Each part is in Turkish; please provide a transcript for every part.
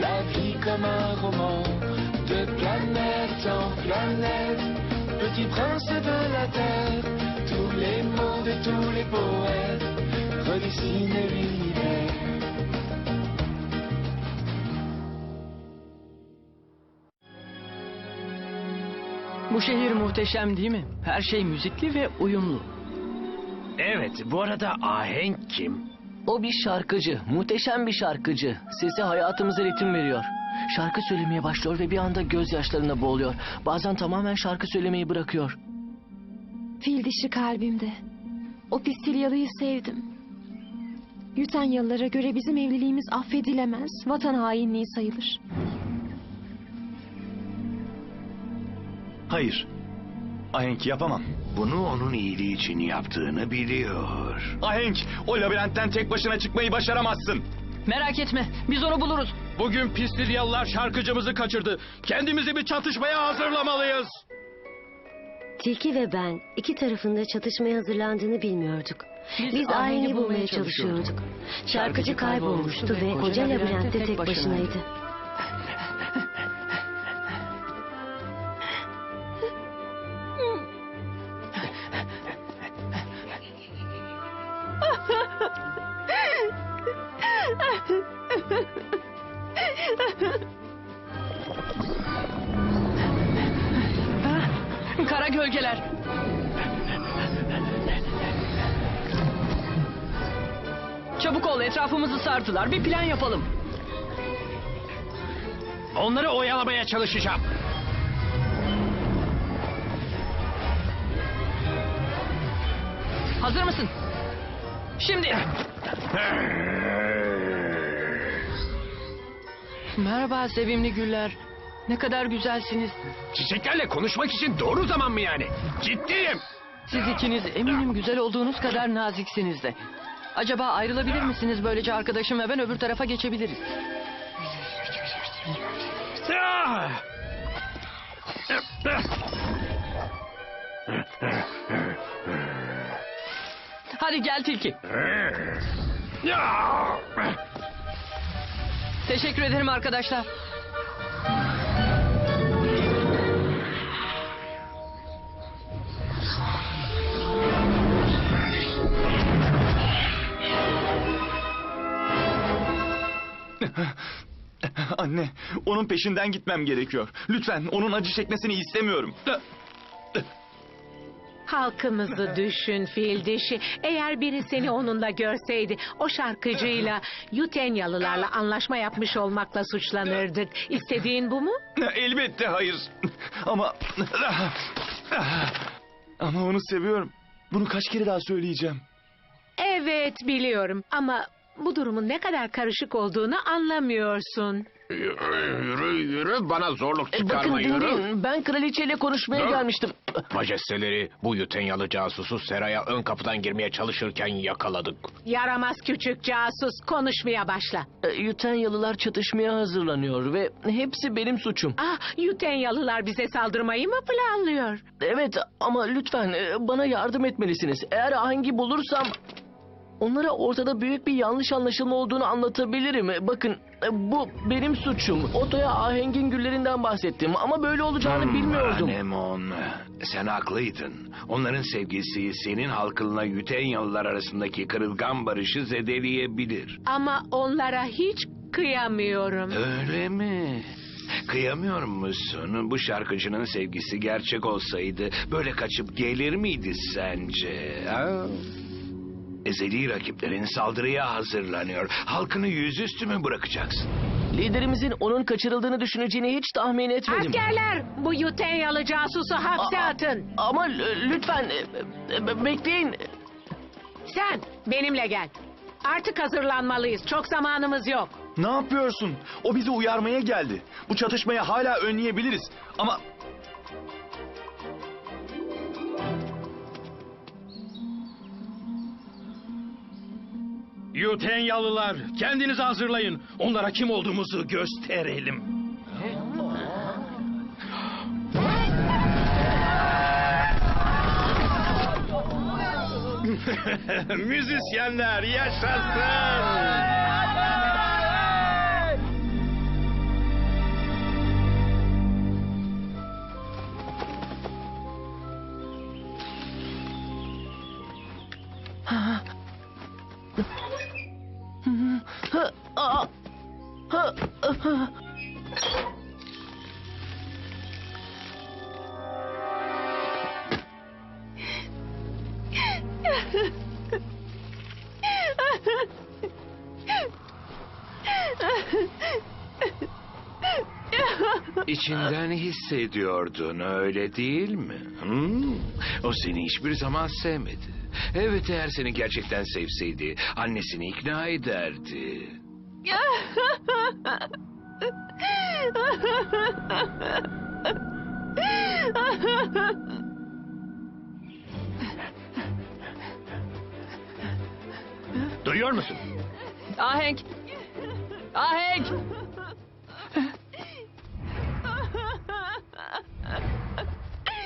la vie comme un roman. De planète en planète, petit prince de la terre, tous les mots de tous les poètes redessinent l'univers. Bu şehir muhteşem değil mi? Her şey müzikli ve uyumlu. Evet, bu arada ahenk kim? O bir şarkıcı, muhteşem bir şarkıcı. Sesi hayatımıza ritim veriyor. Şarkı söylemeye başlıyor ve bir anda gözyaşlarına boğuluyor. Bazen tamamen şarkı söylemeyi bırakıyor. Fil dişi kalbimde. O Pistilyalı'yı sevdim. Yutanyalılara göre bizim evliliğimiz affedilemez, vatan hainliği sayılır. Hayır. Ahenk yapamam. Bunu onun iyiliği için yaptığını biliyor. Ahenk, o labirentten tek başına çıkmayı başaramazsın. Merak etme, biz onu buluruz. Bugün Pistilyalılar şarkıcımızı kaçırdı. Kendimizi bir çatışmaya hazırlamalıyız. Tilki ve ben iki tarafında çatışmaya hazırlandığını bilmiyorduk. Biz Biz, ahengi bulmaya çalışıyorduk. Şarkıcı kaybolmuştu ve koca labirentte tek başınaydı. Sardılar. Bir plan yapalım. Onları oyalamaya çalışacağım. Hazır mısın? Şimdi. Merhaba sevimli güller. Ne kadar güzelsiniz. Çiçeklerle konuşmak için doğru zaman mı yani? Ciddiyim. Siz ikiniz eminim güzel olduğunuz kadar naziksiniz de. Acaba ayrılabilir misiniz? Böylece arkadaşım ve ben öbür tarafa geçebiliriz. Hadi gel tilki. Teşekkür ederim arkadaşlar. Anne, onun peşinden gitmem gerekiyor. Lütfen onun acı çekmesini istemiyorum. Halkımızı düşün fil dişi. Eğer biri seni onunla görseydi o şarkıcıyla Yutenyalılarla anlaşma yapmış olmakla suçlanırdık. İstediğin bu mu? Elbette hayır. Ama... Ama onu seviyorum. Bunu kaç kere daha söyleyeceğim. Evet biliyorum ama bu durumun ne kadar karışık olduğunu anlamıyorsun. Yürü yürü bana zorluk E, bakın çıkarma yürü. dinleyin. Ben kraliçeyle konuşmaya Dur. gelmiştim. Majesteleri bu Yutenyalı casusu Sera'ya ön kapıdan girmeye çalışırken yakaladık. Yaramaz küçük casus konuşmaya başla. E, Yutenyalılar çatışmaya hazırlanıyor ve hepsi benim suçum. Ah Yutenyalılar bize saldırmayı mı planlıyor? Evet ama lütfen e, bana yardım etmelisiniz. Eğer ahengi bulursam onlara ortada büyük bir yanlış anlaşılma olduğunu anlatabilirim. Bakın e, bu benim suçum. Otoya ahengin güllerinden bahsettim ama böyle olacağını Hmm, bilmiyordum. Anemon, sen haklıydın. Onların sevgisi senin halkınla Yütenyalılar arasındaki kırılgan barışı zedeleyebilir. Ama onlara hiç kıyamıyorum. Öyle mi? Kıyamıyor musun? Bu şarkıcının sevgisi gerçek olsaydı böyle kaçıp gelir miydi sence? Ha? Ezeli rakiplerin saldırıya hazırlanıyor. Halkını yüzüstü mü bırakacaksın? Liderimizin onun kaçırıldığını düşüneceğini hiç tahmin etmedim. Askerler bu Yutenyalı casusu hapse Aa, atın. Ama l- lütfen e, e, bekleyin. Sen benimle gel. Artık hazırlanmalıyız. Çok zamanımız yok. Ne yapıyorsun? O bizi uyarmaya geldi. Bu çatışmayı hala önleyebiliriz. Ama Yutenyalılar kendinizi hazırlayın. Onlara kim olduğumuzu gösterelim. Müzisyenler yaşasın. İçinden hissediyordun öyle değil mi? Hmm, O seni hiçbir zaman sevmedi. Evet eğer seni gerçekten sevseydi annesini ikna ederdi. Duyuyor musun? Ahenk. Ahenk.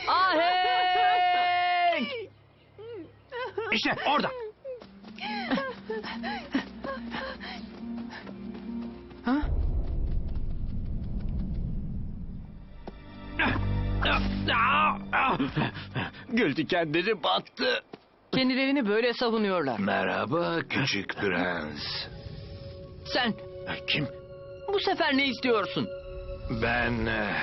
Ahenk. İşte orada. Gül dikenleri battı. Kendilerini böyle savunuyorlar. Merhaba küçük prens. Sen Kim? bu sefer ne istiyorsun? Ben eh,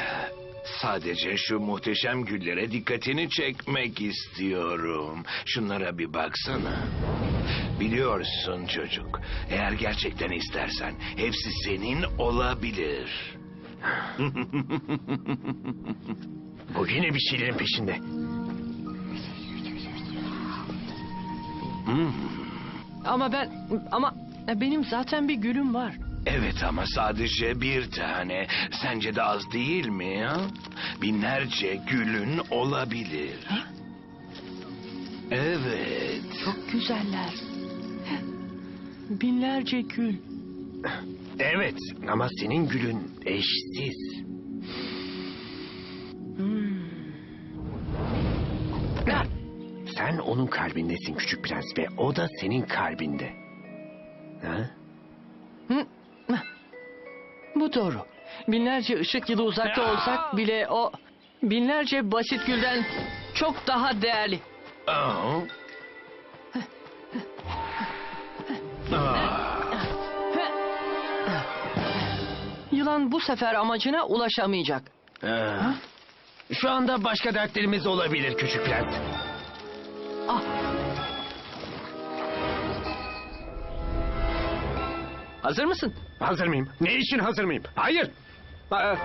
sadece şu muhteşem güllere dikkatini çekmek istiyorum. Şunlara bir baksana. Biliyorsun çocuk, eğer gerçekten istersen hepsi senin olabilir. Bu yine bir şeylerin peşinde. Ama ben ama benim zaten bir gülüm var. Evet ama sadece bir tane. Sence de az değil mi ya? Binlerce gülün olabilir. Evet. Çok güzeller. Binlerce gül. Evet ama senin gülün eşsiz. Ha, Sen onun kalbindesin küçük prens ve o da senin kalbinde. Ha? Bu doğru. Binlerce ışık yılı uzakta olsak bile o binlerce basit gülden çok daha değerli. Aa. Yılan bu sefer amacına ulaşamayacak. Şu anda başka dertlerimiz olabilir küçük prens. Hazır mısın? Hazır mıyım? Ne için hazır mıyım? Hayır. Hayır.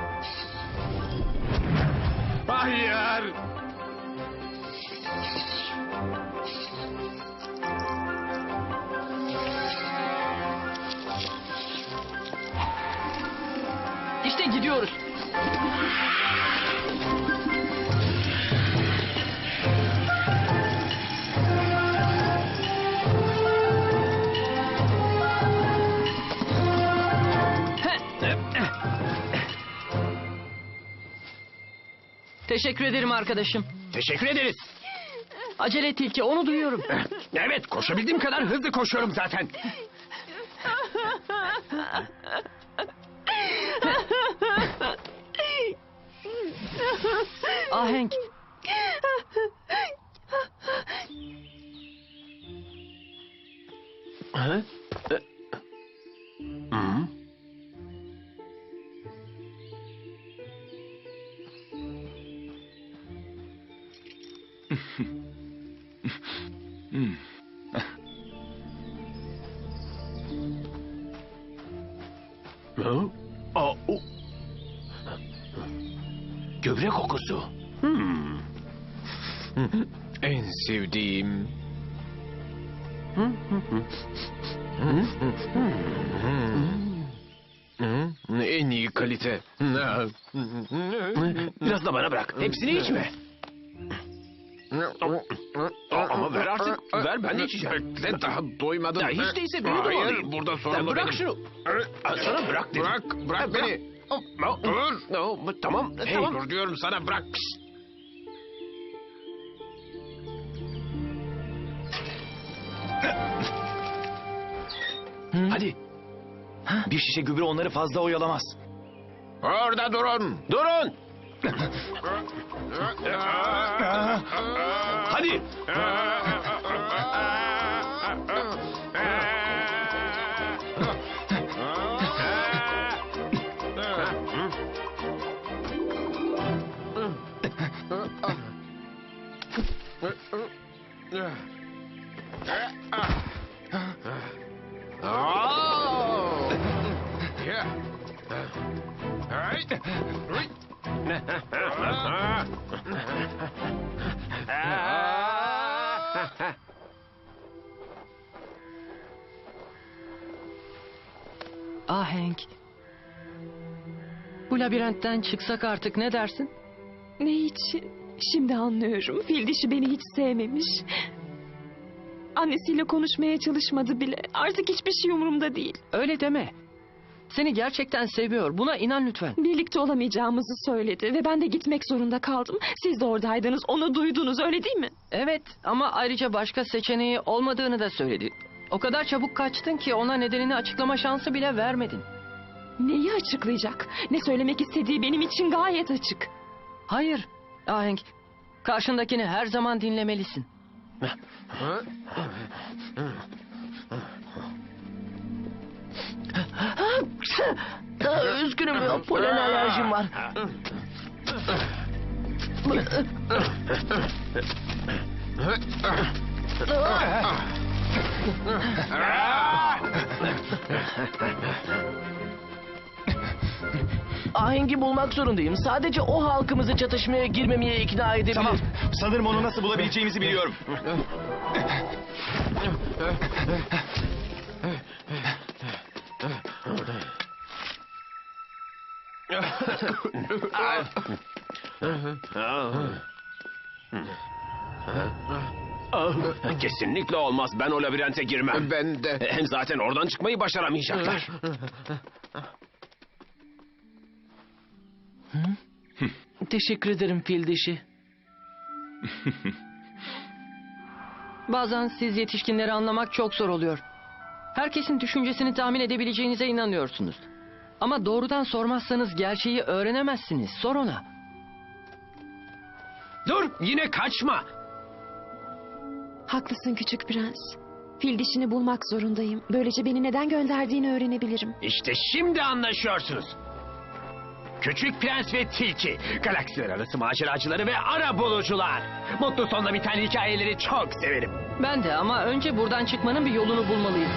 Teşekkür ederim arkadaşım. Teşekkür ederiz. Acele et Tilki, onu duyuyorum. Evet koşabildiğim kadar hızlı koşuyorum zaten. Ahenk. Ha? Aa, o- Gübre kokusu. Hmm. En sevdiğim. En iyi kalite. Biraz da bana bırak. Hepsini içme. İçeceğim. Bekle daha doymadım. Ya hiç değilse beni de Hayır alayım. burada Ya sorumlu bırak benim. şunu. Sana bırak dedim. Bırak, bırak beni. Dur. Tamam, hey, tamam. dur diyorum sana bırak. Pişt. Hadi. Bir şişe gübre onları fazla oyalamaz. Orada durun. Durun. Hadi. Ahenk. Bu labirentten çıksak artık ne dersin? Ne için? Şimdi anlıyorum. Fil dişi beni hiç sevmemiş. Annesiyle konuşmaya çalışmadı bile. Artık hiçbir şey umurumda değil. Öyle deme. Seni gerçekten seviyor. Buna inan lütfen. Birlikte olamayacağımızı söyledi ve ben de gitmek zorunda kaldım. Siz de oradaydınız, onu duydunuz öyle değil mi? Evet ama ayrıca başka seçeneği olmadığını da söyledi. O kadar çabuk kaçtın ki ona nedenini açıklama şansı bile vermedin. Neyi açıklayacak? Ne söylemek istediği benim için gayet açık. Hayır Ahenk. Karşındakini her zaman dinlemelisin. Üzgünüm polen alerjim var. Ahengi bulmak zorundayım. Sadece o halkımızı çatışmaya girmemeye ikna edebilir. Tamam. Sanırım onu nasıl bulabileceğimizi biliyorum. Kesinlikle olmaz. Ben o labirente girmem. Ben de. Hem zaten oradan çıkmayı başaramayacaklar. Teşekkür ederim fil dişi. Bazen siz yetişkinleri anlamak çok zor oluyor. Herkesin düşüncesini tahmin edebileceğinize inanıyorsunuz. Ama doğrudan sormazsanız gerçeği öğrenemezsiniz. Sor ona. Dur yine kaçma. Haklısın küçük prens. Fil dişini bulmak zorundayım. Böylece beni neden gönderdiğini öğrenebilirim. İşte şimdi anlaşıyorsunuz. Küçük Prens ve Tilki, galaksiler arası maceracıları ve ara bulucular. Mutlu sonla biten hikayeleri çok severim. Ben de ama önce buradan çıkmanın bir yolunu bulmalıyız.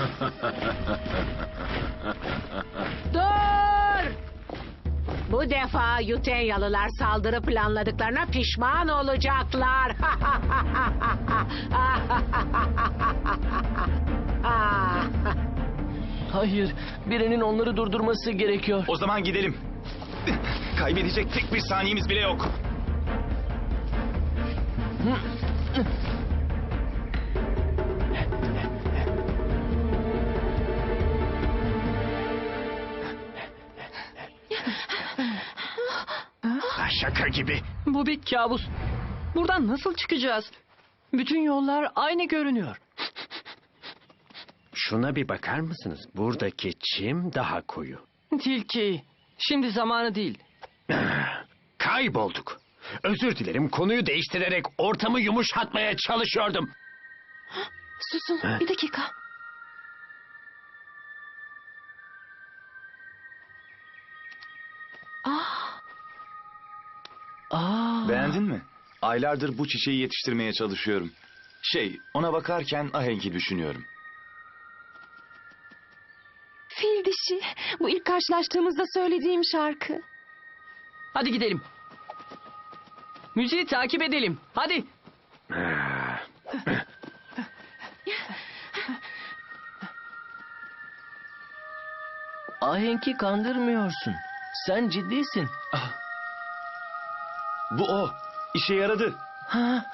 Dur! Bu defa Yutenyalılar saldırı planladıklarına pişman olacaklar. Hayır, birinin onları durdurması gerekiyor. O zaman gidelim. Kaybedecek tek bir saniyemiz bile yok. Şaka gibi. Bu bir kabus. Buradan nasıl çıkacağız? Bütün yollar aynı görünüyor. Şuna bir bakar mısınız? Buradaki çim daha koyu. Tilki, şimdi zamanı değil. Kaybolduk. Özür dilerim konuyu değiştirerek ortamı yumuşatmaya çalışıyordum. Susun bir dakika. Ah, Beğendin mi? Aylardır bu çiçeği yetiştirmeye çalışıyorum. Şey, ona bakarken ahenki düşünüyorum. fil dişi. Bu ilk karşılaştığımızda söylediğim şarkı. Hadi gidelim. Müziği takip edelim. Hadi. Ahenk'i kandırmıyorsun. Sen ciddisin. Bu o. İşe yaradı. Ha?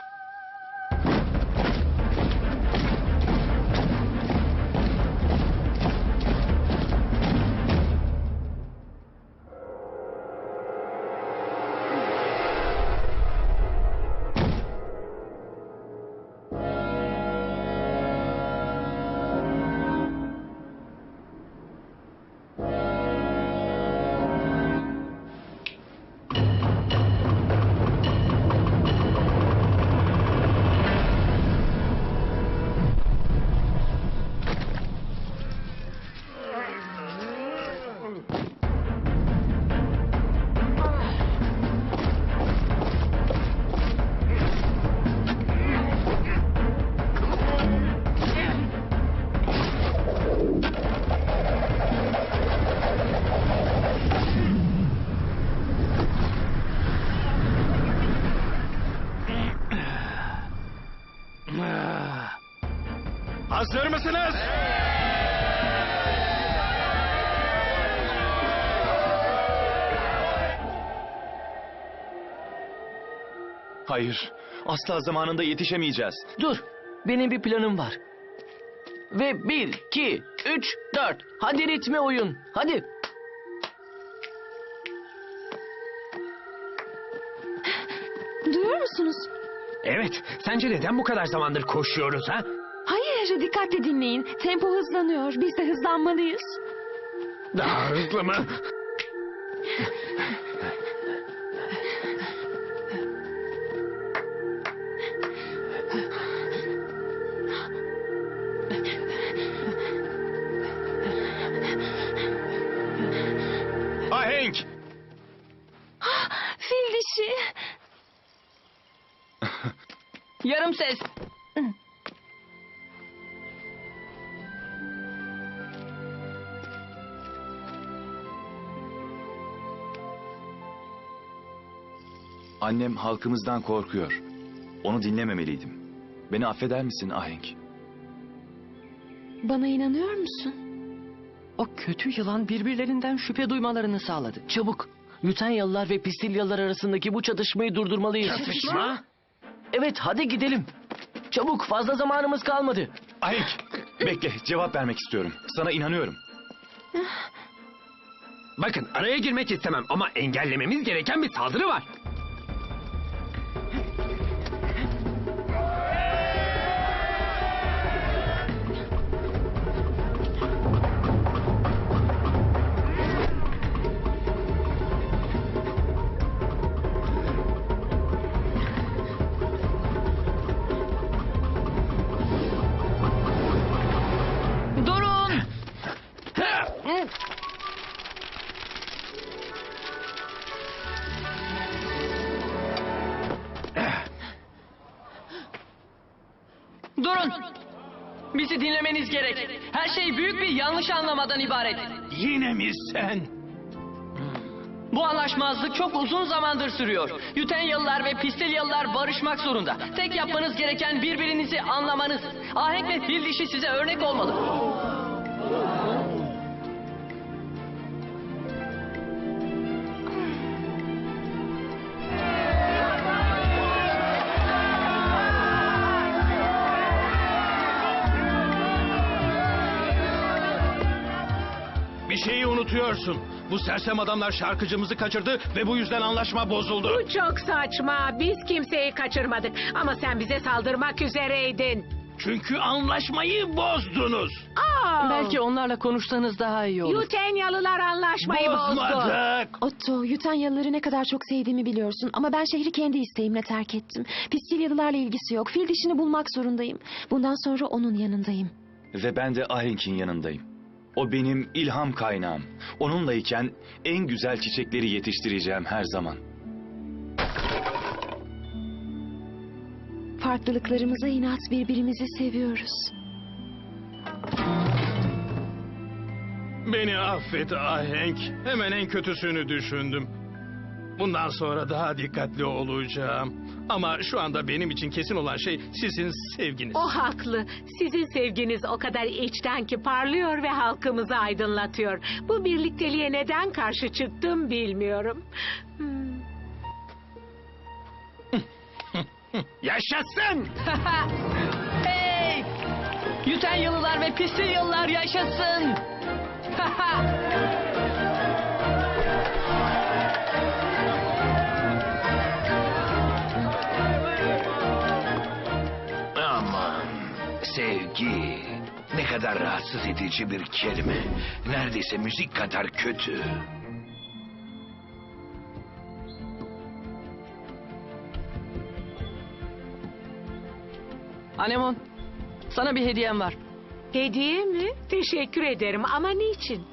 Hazır mısınız? Hayır. Asla zamanında yetişemeyeceğiz. Dur. Benim bir planım var. Ve bir, iki, üç, dört. Hadi ritme uyun. Hadi. Duyuyor musunuz? Evet, sence neden bu kadar zamandır koşuyoruz ha? Hayır, dikkatli dinleyin. Tempo hızlanıyor. Biz de hızlanmalıyız. Daha hızlı mı? Annem halkımızdan korkuyor. Onu dinlememeliydim. Beni affeder misin Ahenk? Bana inanıyor musun? O kötü yılan birbirlerinden şüphe duymalarını sağladı. Çabuk. Yutanyalılar ve Pistilyalılar arasındaki bu çatışmayı durdurmalıyız. Çatışma? Evet hadi gidelim. Çabuk fazla zamanımız kalmadı. Ahenk! Bekle cevap vermek istiyorum. Sana inanıyorum. Bakın araya girmek istemem ama engellememiz gereken bir saldırı var. Durun! Bizi dinlemeniz gerek. Her şey büyük bir yanlış anlamadan ibaret. Yine mi sen? Bu anlaşmazlık çok uzun zamandır sürüyor. Yutenyalılar ve Pistilyalılar barışmak zorunda. Tek yapmanız gereken birbirinizi anlamanız. Ahenk ve fil dişi size örnek olmalı. Şeyi unutuyorsun. Bu sersem adamlar şarkıcımızı kaçırdı ve bu yüzden anlaşma bozuldu. Bu çok saçma. Biz kimseyi kaçırmadık. Ama sen bize saldırmak üzereydin. Çünkü anlaşmayı bozdunuz. Aa! Belki onlarla konuşsanız daha iyi olur. Yutenyalılar anlaşmayı bozdu. Bozmadık. Otto, Yutanyalıları ne kadar çok sevdiğimi biliyorsun. Ama ben şehri kendi isteğimle terk ettim. Pistilyalılarla ilgisi yok. Fil dişini bulmak zorundayım. Bundan sonra onun yanındayım. Ve ben de Ahenk'in yanındayım. O benim ilham kaynağım. Onunlayken en güzel çiçekleri yetiştireceğim her zaman. Farklılıklarımıza inat birbirimizi seviyoruz. Beni affet Ahenk. Hemen en kötüsünü düşündüm. Bundan sonra daha dikkatli olacağım. Ama şu anda benim için kesin olan şey sizin sevginiz. O haklı. Sizin sevginiz o kadar içten ki parlıyor ve halkımızı aydınlatıyor. Bu birlikteliğe neden karşı çıktım bilmiyorum. Hmm. Yaşasın! Hey! Yutenyalılar ve Pistilyalılar yaşasın! sevgi ne kadar rahatsız edici bir kelime. Neredeyse müzik kadar kötü. Anemon, sana bir hediyem var. Hediye mi? Teşekkür ederim ama niçin?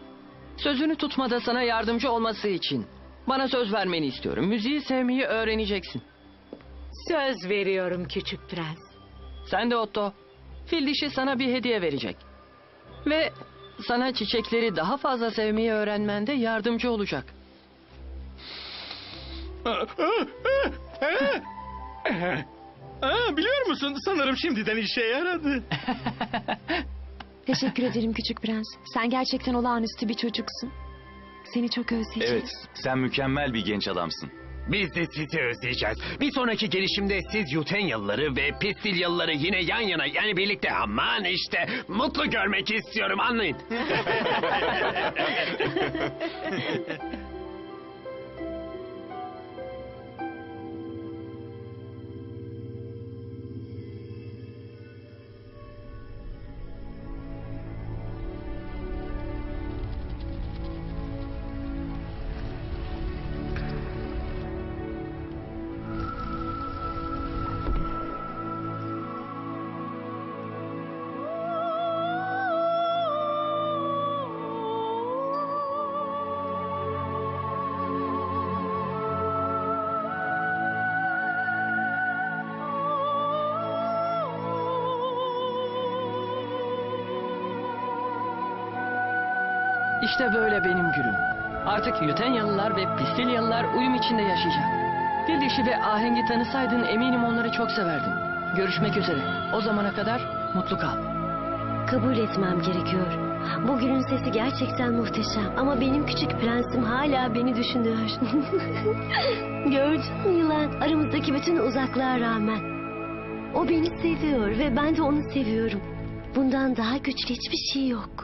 Sözünü tutmada sana yardımcı olması için. Bana söz vermeni istiyorum. Müziği sevmeyi öğreneceksin. Söz veriyorum küçük prens. Sen de Otto. Fil dişi sana bir hediye verecek. Ve sana çiçekleri daha fazla sevmeyi öğrenmende yardımcı olacak. Aa, biliyor musun? Sanırım şimdiden işe yaradı. Teşekkür ederim küçük prens. Sen gerçekten olağanüstü bir çocuksun. Seni çok özleyeceğim. Evet, sen mükemmel bir genç adamsın. Biz de sizi özleyeceğiz. Bir sonraki gelişimde siz Yutenyalıları ve Pistilyalıları yine yan yana yani birlikte aman işte mutlu görmek istiyorum anlayın. İşte böyle benim günüm. Artık Yutenyalılar ve Pistilyalılar uyum içinde yaşayacak. Fil dişi ve ahengi tanısaydın eminim onları çok severdin. Görüşmek üzere. O zamana kadar mutlu kal. Kabul etmem gerekiyor. Bugünün sesi gerçekten muhteşem. Ama benim küçük prensim hala beni düşünüyor. Gördün mü yılan? Aramızdaki bütün uzaklığa rağmen. O beni seviyor ve ben de onu seviyorum. Bundan daha güçlü hiçbir şey yok.